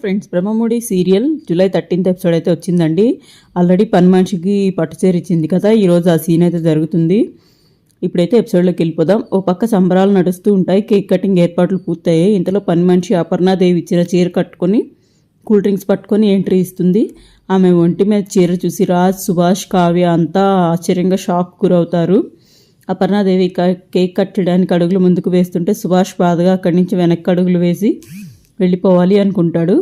Friends Brahmamudi serial July thirteenth episode అయితే వచ్చిందండి. Already పని మనిషికి పట్టుచీర ఇచ్చింది కదా ఈరోజు ఆ సీన్ అయితే జరుగుతుంది. ఇప్పుడైతే ఎపిసోడ్లోకి వెళ్ళిపోదాం. ఓ పక్క సంబరాలు నడుస్తూ ఉంటాయి కేక్ కటింగ్ ఏర్పాట్లు పూర్తయ్యాయి. ఇంతలో పని మనిషి అపర్ణాదేవి ఇచ్చిన చీర కట్టుకొని కూల్ డ్రింక్స్ పట్టుకొని ఎంట్రీ ఇస్తుంది. ఆమె ఒంటి మీద చీర చూసి రాజ్ సుభాష్ కావ్య అంతా ఆశ్చర్యంగా షాక్ గురవుతారు. అపర్ణాదేవి కేక్ కట్టడానికి అడుగులు ముందుకు వేస్తుంటే సుభాష్ బాధగా అక్కడి నుంచి వెనక్కి అడుగులు వేసి వెళ్ళిపోవాలి అనుకుంటాడు.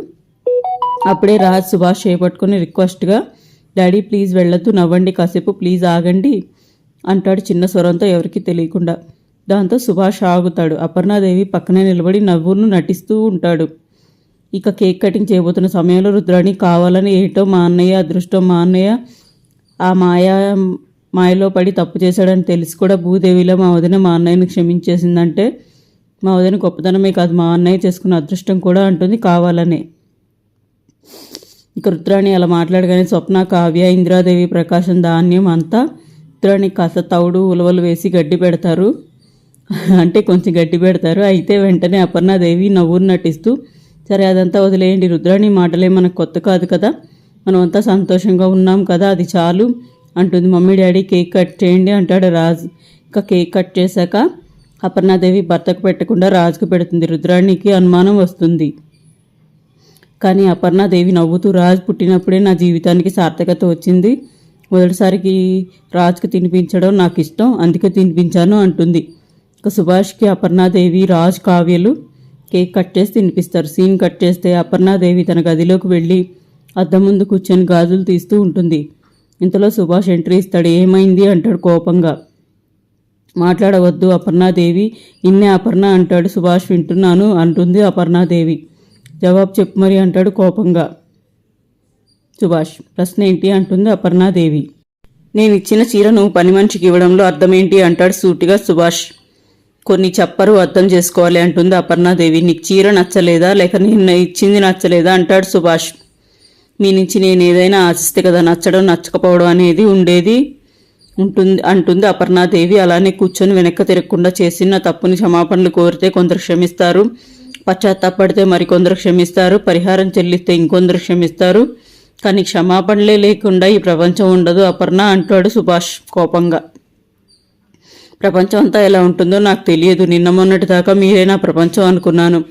అప్పుడే రాజ్ సుభాష్ చేపట్టుకుని రిక్వెస్ట్గా డాడీ ప్లీజ్ వెళ్ళొద్దు నవ్వండి కాసేపు ప్లీజ్ ఆగండి అంటాడు చిన్న స్వరంతో ఎవరికీ తెలియకుండా. దాంతో సుభాష్ ఆగుతాడు. అపర్ణాదేవి పక్కనే నిలబడి నవ్వును నటిస్తూ ఉంటాడు. ఇక కేక్ కటింగ్ చేయబోతున్న సమయంలో రుద్రాణి కావాలని ఏటో మా అన్నయ్య అదృష్టం మా అన్నయ్య ఆ మాయా మాయలో పడి తప్పు చేశాడని తెలిసి కూడా భూదేవిలో మా వదిన మా అన్నయ్యను క్షమించేసిందంటే మా వదిన గొప్పతనమే కాదు మా అన్నయ్య చేసుకున్న అదృష్టం కూడా అంటుంది కావాలనే. ఇక రుద్రాణి అలా మాట్లాడగానే స్వప్న కావ్య ఇందిరాదేవి ప్రకాశం ధాన్యం అంతా రుద్రాణి కాస్త తౌడు ఉలవలు వేసి గడ్డి పెడతారు. అంటే కొంచెం గడ్డి పెడతారు. అయితే వెంటనే అపర్ణాదేవి నవ్వురు నటిస్తూ సరే అదంతా వదిలేయండి రుద్రాణి మాటలే మనకు కొత్త కాదు కదా. మనమంతా సంతోషంగా ఉన్నాం కదా అది చాలు అంటుంది. మమ్మీ డాడీ కేక్ కట్ చేయండి అంటాడు రాజు. ఇంకా కేక్ కట్ చేశాక అపర్ణాదేవి భర్తకు పెట్టకుండా రాజుకు పెడుతుంది. రుద్రాణికి అనుమానం వస్తుంది. కానీ అపర్ణాదేవి నవ్వుతూ రాజు పుట్టినప్పుడే నా జీవితానికి సార్థకత వచ్చింది. మొదటిసారికి రాజుకు తినిపించడం నాకు ఇష్టం అందుకే తినిపించాను అంటుంది. ఇక సుభాష్కి అపర్ణాదేవి రాజ్ కావ్యలు కేక్ కట్ చేసి తినిపిస్తారు. సీన్ కట్ చేస్తే అపర్ణాదేవి తన గదిలోకి వెళ్ళి అద్దం ముందు కూర్చొని గాజులు తీస్తూ ఉంటుంది. ఇంతలో సుభాష్ ఎంట్రీ ఇస్తాడు. ఏమైంది? అంటాడు కోపంగా. మాట్లాడవద్దు అపర్ణాదేవి. నిన్నే అపర్ణ అంటాడు సుభాష్ వింటున్నాను అంటుంది అపర్ణాదేవి. జవాబు చెప్పు మరి అంటాడు కోపంగా. సుభాష్ ప్రశ్న ఏంటి అంటుంది అపర్ణాదేవి. నేను ఇచ్చిన చీర నువ్వు పని మనిషికి ఇవ్వడంలో అర్థమేంటి అంటాడు సూటిగా సుభాష్. కొన్ని చెప్పరు అర్థం చేసుకోవాలి అంటుంది అపర్ణాదేవి. నీకు చీర నచ్చలేదా? లేక నేను ఇచ్చింది నచ్చలేదా? అంటాడు సుభాష్. మీ నుంచి నేను ఏదైనా ఆశిస్తే కదా నచ్చడం నచ్చకపోవడం అనేది ఉండేది. ఉంటుంది అంటుంది అపర్ణాదేవి. అలానే కూర్చొని వెనక్కి తిరగకుండా చేసిన తప్పుని క్షమాపణలు కోరితే కొందరు క్షమిస్తారు. పశ్చాత్తాపడితే మరికొందరు క్షమిస్తారు. పరిహారం చెల్లిస్తే ఇంకొందరు క్షమిస్తారు. కానీ క్షమాపణలే లేకుండా ఈ ప్రపంచం ఉండదు అపర్ణ అంటాడు సుభాష్ కోపంగా. ప్రపంచం అంతా ఎలా ఉంటుందో నాకు తెలియదు. నిన్న మొన్నటి దాకా మీరే నా ప్రపంచం అనుకున్నాను.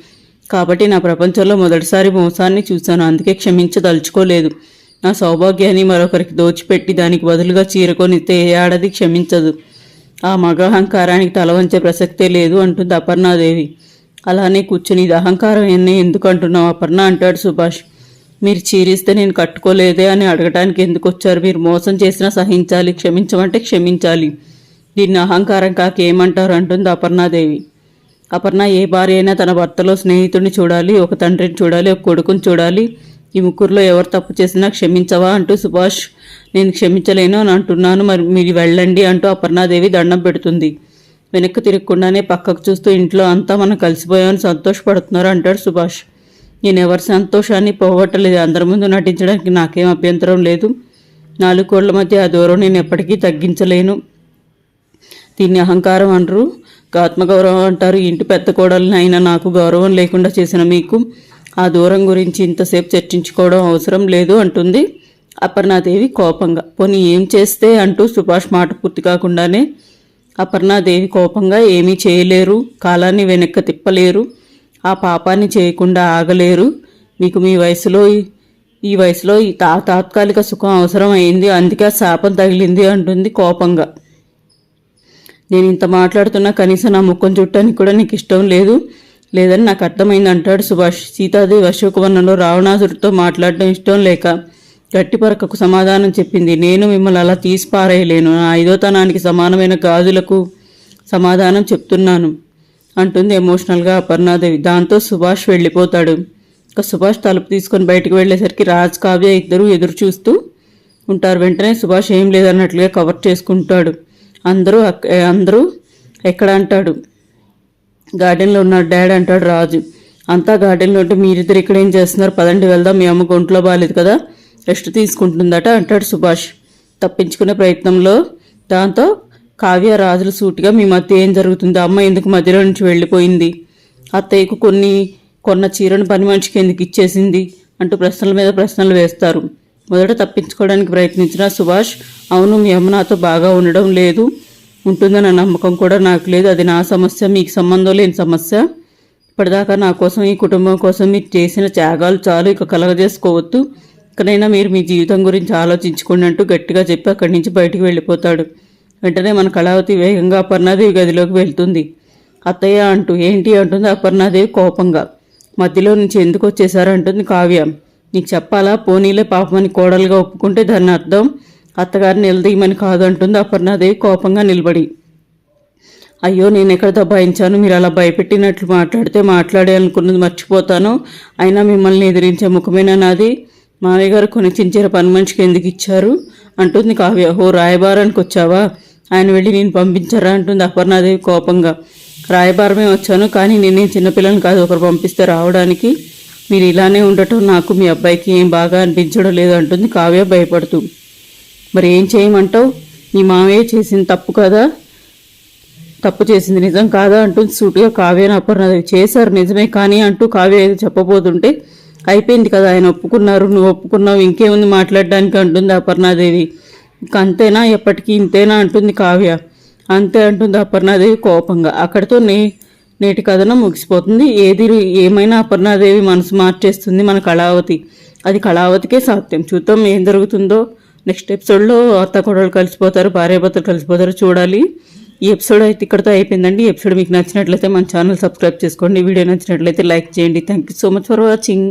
కాబట్టి నా ప్రపంచంలో మొదటిసారి మోసాన్ని చూశాను. అందుకే క్షమించదలుచుకోలేదు. నా సౌభాగ్యాన్ని మరొకరికి దోచిపెట్టి దానికి బదులుగా చీరకొనితే ఏ ఆడది క్షమించదు. ఆ మగ అహంకారానికి తల వంచే ప్రసక్తే లేదు అంటుంది అపర్ణాదేవి. అలానే కూర్చుని ఇది అహంకారం ఎన్నే? ఎందుకు అంటున్నావు అపర్ణ? అంటాడు సుభాష్. మీరు చీరిస్తే నేను కట్టుకోలేదే? అని అడగటానికి ఎందుకు వచ్చారు? మీరు మోసం చేసినా సహించాలి. క్షమించమంటే క్షమించాలి. దీన్ని అహంకారం కాక ఏమంటారు? అంటుంది అపర్ణాదేవి. అపర్ణ ఏ భార్య అయినా తన భర్తలో స్నేహితుడిని చూడాలి ఒక తండ్రిని చూడాలి ఒక కొడుకుని చూడాలి. ఈ ముగ్గురులో ఎవరు తప్పు చేసినా క్షమించవా అంటూ సుభాష్ నేను క్షమించలేను అని అంటున్నాను మరి మీరు వెళ్ళండి అంటూ అపర్ణాదేవి దండం పెడుతుంది. వెనక్కి తిరగకుండానే పక్కకు చూస్తూ ఇంట్లో అంతా మనం కలిసిపోయామని సంతోషపడుతున్నారు అంటాడు సుభాష్. నేను ఎవరి సంతోషాన్ని పోగొట్టలేదు అందరి ముందు నటించడానికి నాకేం అభ్యంతరం లేదు. నాలుగు కోళ్ళ మధ్య ఆ దూరం నేను ఎప్పటికీ తగ్గించలేను. దీన్ని అహంకారం అనరు ఆత్మగౌరవం అంటారు. ఇంటి పెద్ద కోడల్ని అయినా నాకు గౌరవం లేకుండా చేసిన మీకు ఆ దూరం గురించి ఇంతసేపు చర్చించుకోవడం అవసరం లేదు అంటుంది అపర్ణాదేవి కోపంగా. పోనీ ఏం చేస్తే అంటూ సుభాష్ మాట పూర్తి కాకుండానే అపర్ణాదేవి కోపంగా ఏమీ చేయలేరు కాలాన్ని వెనక్కి తిప్పలేరు ఆ పాపాన్ని చేయకుండా ఆగలేరు. మీకు మీ వయసులో ఈ- వయసులో ఈ తా తాత్కాలిక సుఖం అవసరం అయింది అందుకే ఆ శాపం తగిలింది అంటుంది కోపంగా. నేను ఇంత మాట్లాడుతున్నా కనీసం నా ముఖం చుట్టానికి కూడా నీకు ఇష్టం లేదు. లేదని నాకు అర్థమైంది అంటాడు సుభాష్. సీతాదేవి అశోకవనంలో రావణాసుడితో మాట్లాడడం ఇష్టం లేక గట్టిపరకకు సమాధానం చెప్పింది. నేను మిమ్మల్ని అలా తీసి పారేయలేను నా ఐదోతనానికి సమానమైన గాజులకు సమాధానం చెప్తున్నాను అంటుంది ఎమోషనల్గా అపర్ణాదేవి. దాంతో సుభాష్ వెళ్ళిపోతాడు. ఇక సుభాష్ తలుపు తీసుకొని బయటకు వెళ్ళేసరికి రాజ్ కావ్య ఇద్దరూ ఎదురు చూస్తూ ఉంటారు. వెంటనే సుభాష్ ఏం లేదన్నట్లుగా కవర్ చేసుకుంటాడు. అందరూ అందరూ ఎక్కడ అంటాడు? గార్డెన్లో ఉన్నాడు డాడ్ అంటాడు రాజు. అంతా గార్డెన్లో ఉంటే మీరిద్దరు ఇక్కడ ఏం చేస్తున్నారు? పదండి వెళ్దాం మీ అమ్మకు ఒంట్లో బాగాలేదు కదా? రెస్ట్ తీసుకుంటుందట అంటాడు సుభాష్. తప్పించుకునే ప్రయత్నంలో దాంతో కావ్య రాజులు సూటిగా మీ మధ్య ఏం జరుగుతుంది? అమ్మ ఎందుకు మధ్యలో నుంచి వెళ్ళిపోయింది? అత్తయ్యకు కొన్ని కొన్న చీరను పని మనిషికి ఎందుకు ఇచ్చేసింది? అంటూ ప్రశ్నల మీద ప్రశ్నలు వేస్తారు. మొదట తప్పించుకోవడానికి ప్రయత్నించిన సుభాష్ అవును మీ అమ్మ నాతో బాగా ఉండడం లేదు. ఉంటుందన్న నమ్మకం కూడా నాకు లేదు. అది నా సమస్య మీకు సంబంధం లేని సమస్య. ఇప్పటిదాకా నా కోసం ఈ కుటుంబం కోసం మీరు చేసిన త్యాగాలు చాలు. ఇక కలగజేసుకోవద్దు ఇకనైనా మీరు మీ జీవితం గురించి ఆలోచించుకోండి అంటూ గట్టిగా చెప్పి అక్కడి నుంచి బయటికి వెళ్ళిపోతాడు. వెంటనే మన కళావతి వేగంగా అపర్ణాదేవి గదిలోకి వెళ్తుంది. అత్తయ్య అంటూ ఏంటి అంటుంది అపర్ణాదేవి కోపంగా. మధ్యలో నుంచి ఎందుకు వచ్చేసారంటుంది కావ్య. నీకు చెప్పాలా? పోనీలే పాపమని కోడలుగా ఒప్పుకుంటే దాని అర్థం. అత్తగారిని నిలదీయమని కాదు అంటుంది అపర్ణాదేవి కోపంగా నిలబడి అయ్యో నేను ఎక్కడ దబాయించాను మీరు అలా భయపెట్టినట్లు మాట్లాడితే మాట్లాడే అనుకున్నది మర్చిపోతాను. అయినా మిమ్మల్ని ఎదిరించే ముఖమేనా నాది? మామయ్య గారు కొన్ని చించిన పని మనిషికి ఎందుకు ఇచ్చారు? అంటుంది కావ్య. ఓ రాయబారానికి వచ్చావా? ఆయన వెళ్ళి నేను పంపించారా? అంటుంది అపర్ణాదేవి కోపంగా. రాయబారమే వచ్చాను కానీ నేనేం చిన్నపిల్లని కాదు ఒకరు పంపిస్తే రావడానికి. మీరు ఇలానే ఉండటం నాకు మీ అబ్బాయికి ఏం బాగా అనిపించడం లేదు అంటుంది కావ్య భయపడుతూ. మరి ఏం చేయమంటావు? మీ మామయ్య చేసిన తప్పు కదా? తప్పు చేసింది నిజం కాదా అంటూ సూటిగా కావ్యను అపర్ణాదేవి చేశారు నిజమే కానీ అంటూ కావ్య ఏదో చెప్పబోతుంటే అయిపోయింది కదా ఆయన ఒప్పుకున్నారు నువ్వు ఒప్పుకున్నావు ఇంకేముంది మాట్లాడడానికి అంటుంది అపర్ణాదేవి. ఇంక అంతేనా ఎప్పటికీ ఇంతేనా? అంటుంది కావ్య. అంతే అంటుంది అపర్ణాదేవి కోపంగా. అక్కడితో నే నేటి కథనం ముగిసిపోతుంది. ఏది ఏమైనా అపర్ణాదేవి మనసు మార్చేస్తుంది మన కళావతి. అది కళావతికే సాధ్యం. చూద్దాం ఏం జరుగుతుందో. నెక్స్ట్ ఎపిసోడ్లో అత్త కొడలు కలిసిపోతారు భార్యాభర్తలు కలిసిపోతారు చూడాలి. ఈ ఎపిసోడ్ అయితే ఇక్కడితో అయిపోయిందండి. ఈ ఎపిసోడ్ మీకు నచ్చినట్లయితే మన ఛానల్ సబ్స్క్రైబ్ చేసుకోండి. వీడియో నచ్చినట్లయితే లైక్ చేయండి. Thank you so much for watching